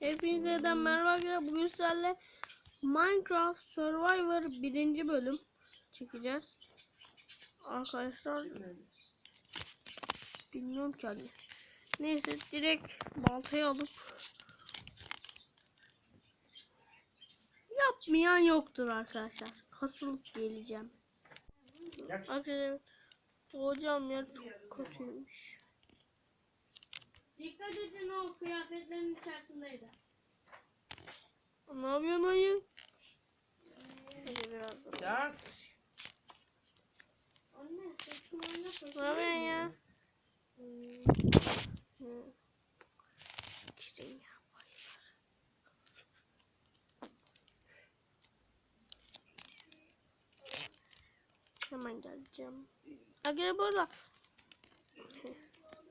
Hepinize de merhaba arkadaşlar. Bugün sizlerle Minecraft Survivor birinci bölüm çekeceğiz. Arkadaşlar bilmiyorum ki hani. Neyse direkt baltayı alıp yapmayan yoktur arkadaşlar. Kasılıp geleceğim. Arkadaşlar hocam ya çok kötüymüş. Dikkat edin o kıyafetlerin içerisindeydi. Ne yapıyorsun ayı? Hadi biraz daha. Ya Anne saçım oynatma. Ne yapıyorsun ya? Hı. Girin ya. Hemen geleceğim. Arkadaşlar bu arada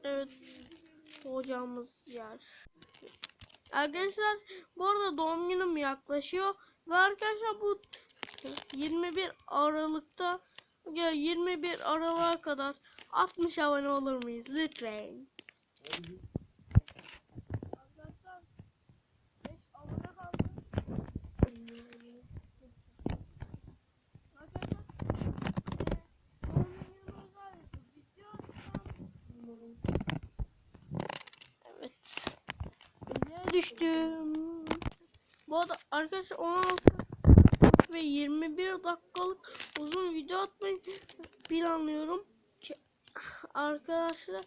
Evet Ocağımız yer. Arkadaşlar bu arada doğum günüm yaklaşıyor ve arkadaşlar bu 21 Aralık'ta ya 21 Aralık'a kadar 60 abone olur muyuz lütfen? Arkadaşlar 5 abone kaldı. Arkadaşlar e, doğum günümüz var. Bitiyor. Evet. Buraya düştüm. Bu arada arkadaşlar 16 ve 21 dakikalık uzun video atmayı planlıyorum. Arkadaşlar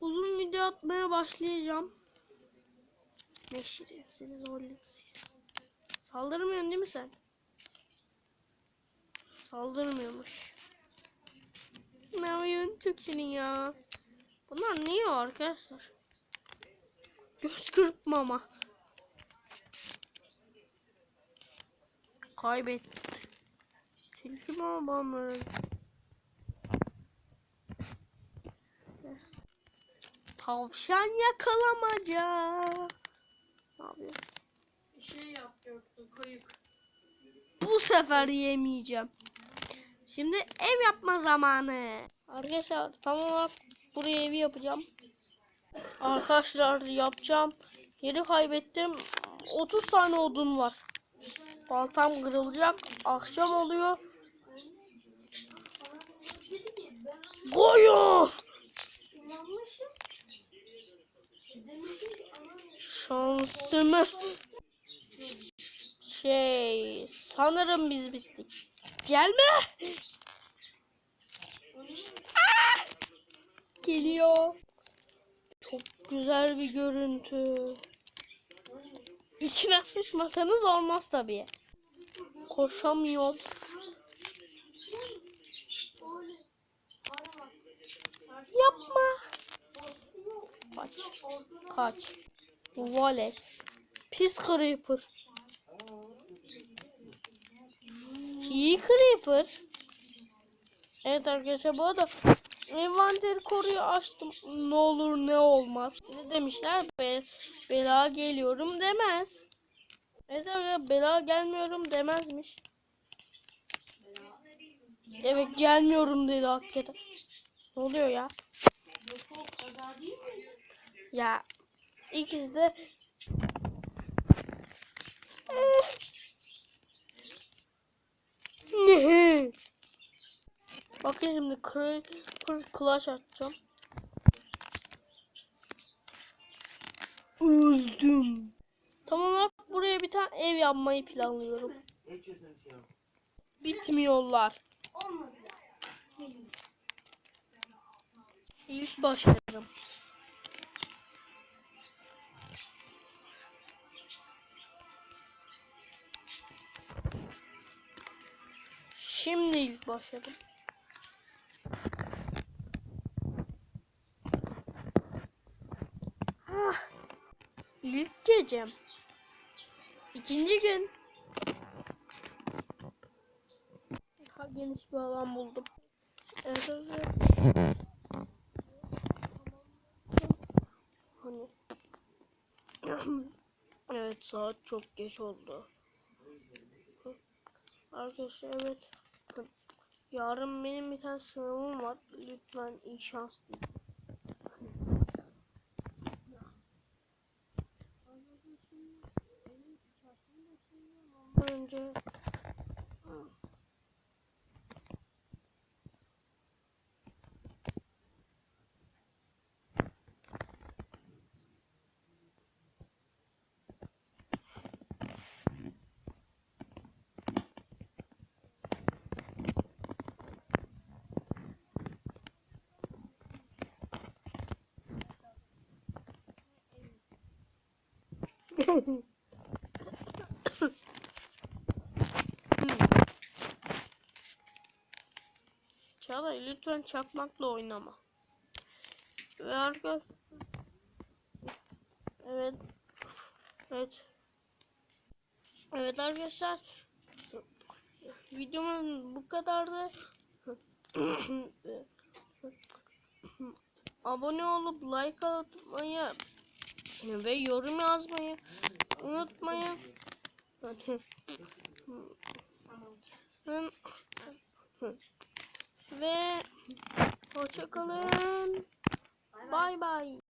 uzun video atmaya başlayacağım. Ne şirinsiniz oğlum siz. Saldırmıyorsun değil mi sen? Saldırmıyormuş. Ne yapıyorsun çok senin ya? Bunlar niye arkadaşlar? Göz kırpmama. Kaybettim. Tilki babamı. Tavşan yakalamaca. Ne yapıyor? Bir şey yapacaktı kayıp. Bu sefer yemeyeceğim. Şimdi ev yapma zamanı. Arkadaşlar tam olarak buraya evi yapacağım. Arkadaşlar yapacağım. Yeri kaybettim. 30 tane odun var. Baltam kırılacak. Akşam oluyor. Koyun! Şansımız. Şey sanırım biz bittik. Gelme. Ah! Geliyor. Çok güzel bir görüntü. İçine sıçmasanız olmaz tabii. Koşamıyor. Yapma. Kaç. Kaç. Wallace. Pis Creeper. İyi Creeper. Evet arkadaşlar bu arada envanteri koruyu açtım. Ne olur ne olmaz. Ne demişler? Be bela geliyorum demez. Arkadaşlar bela gelmiyorum demezmiş. Evet gelmiyorum dedi hakikaten. Ne oluyor ya? Ya ikisi de ne? Bakın şimdi Clash açacağım. Öldüm. Tamam olarak buraya bir tane ev yapmayı planlıyorum. Bitmiyorlar. İlk başlarım. Şimdi ilk başladım. İlk gecem. İkinci gün. Daha geniş bir alan buldum. Evet. Hani Evet saat çok geç oldu. Arkadaşlar evet. Yarın benim bir tane sınavım var. Lütfen iyi şans dileyin. Ondan lütfen çakmakla oynama. Ve arkadaş Evet. Evet. Evet arkadaşlar. Videomun bu kadardı. Abone olup like atmayı ve yorum yazmayı unutmayın. Ve hoşça kalın. Bay bay.